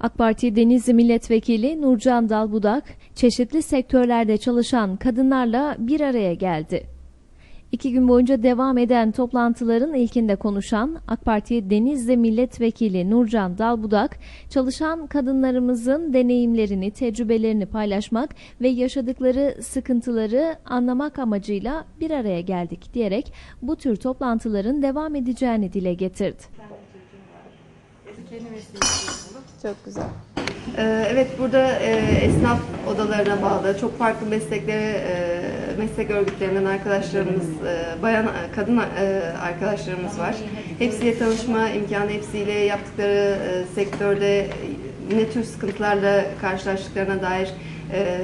AK Parti Denizli Milletvekili Nurcan Dalbudak, çeşitli sektörlerde çalışan kadınlarla bir araya geldi. İki gün boyunca devam eden toplantıların ilkinde konuşan AK Parti Denizli Milletvekili Nurcan Dalbudak, çalışan kadınlarımızın deneyimlerini, tecrübelerini paylaşmak ve yaşadıkları sıkıntıları anlamak amacıyla bir araya geldik diyerek bu tür toplantıların devam edeceğini dile getirdi. Çok güzel. Ee, Evet burada e, esnaf odalarına bağlı çok farklı mesleklere, meslek örgütlerinden arkadaşlarımız, e, bayan, kadın e, arkadaşlarımız var. Hepsiyle tanışma imkanı, hepsiyle yaptıkları sektörde ne tür sıkıntılarla karşılaştıklarına dair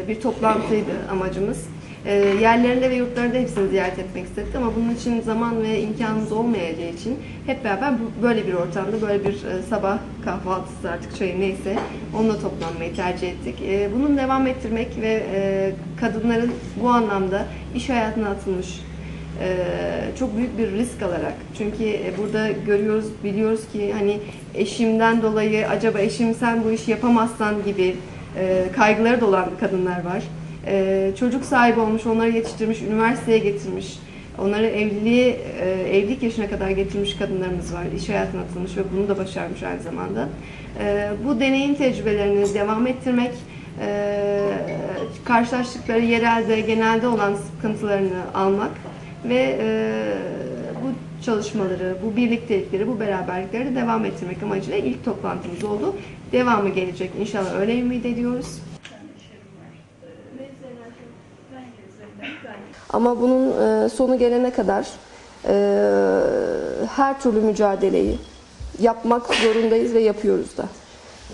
bir toplantıydı amacımız. E, yerlerinde ve yurtlarında hepsini ziyaret etmek istedik ama bunun için zaman ve imkanımız olmayacağı için hep beraber böyle bir ortamda böyle bir e, sabah kahvaltısı artık çayı neyse onunla toplanmayı tercih ettik. E, bunun devam ettirmek ve e, kadınların bu anlamda iş hayatına atılmış e, çok büyük bir risk alarak çünkü e, burada görüyoruz biliyoruz ki hani eşimden dolayı acaba eşim sen bu işi yapamazsan gibi e, kaygıları da olan kadınlar var. E, çocuk sahibi olmuş, onları yetiştirmiş, üniversiteye getirmiş, onları evliliğe, e, evlilik yaşına kadar getirmiş kadınlarımız var. İş hayatına atılmış ve bunu da başarmış aynı zamanda. E, bu deneyim tecrübelerini devam ettirmek, e, karşılaştıkları yerelde, genelde olan sıkıntılarını almak ve e, bu çalışmaları, bu birliktelikleri, bu beraberlikleri de devam ettirmek amacıyla ilk toplantımız oldu. Devamı gelecek inşallah öyle ümit ediyoruz. Ama bunun e, sonu gelene kadar e, her türlü mücadeleyi yapmak zorundayız ve yapıyoruz da.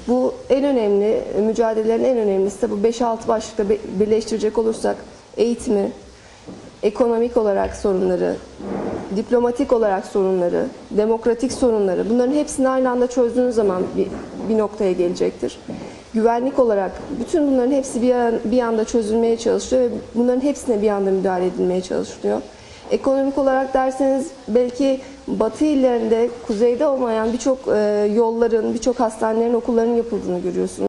Bu en önemli, mücadelelerin en önemlisi de bu 5-6 başlıkta birleştirecek olursak eğitimi, ekonomik olarak sorunları, diplomatik olarak sorunları, demokratik sorunları bunların hepsini aynı anda çözdüğünüz zaman bir, bir noktaya gelecektir. Güvenlik olarak bütün bunların hepsi bir, an- bir anda çözülmeye çalışılıyor ve bunların hepsine bir anda müdahale edilmeye çalışılıyor. Ekonomik olarak derseniz belki batı illerinde kuzeyde olmayan birçok e, yolların, birçok hastanelerin, okulların yapıldığını görüyorsunuz.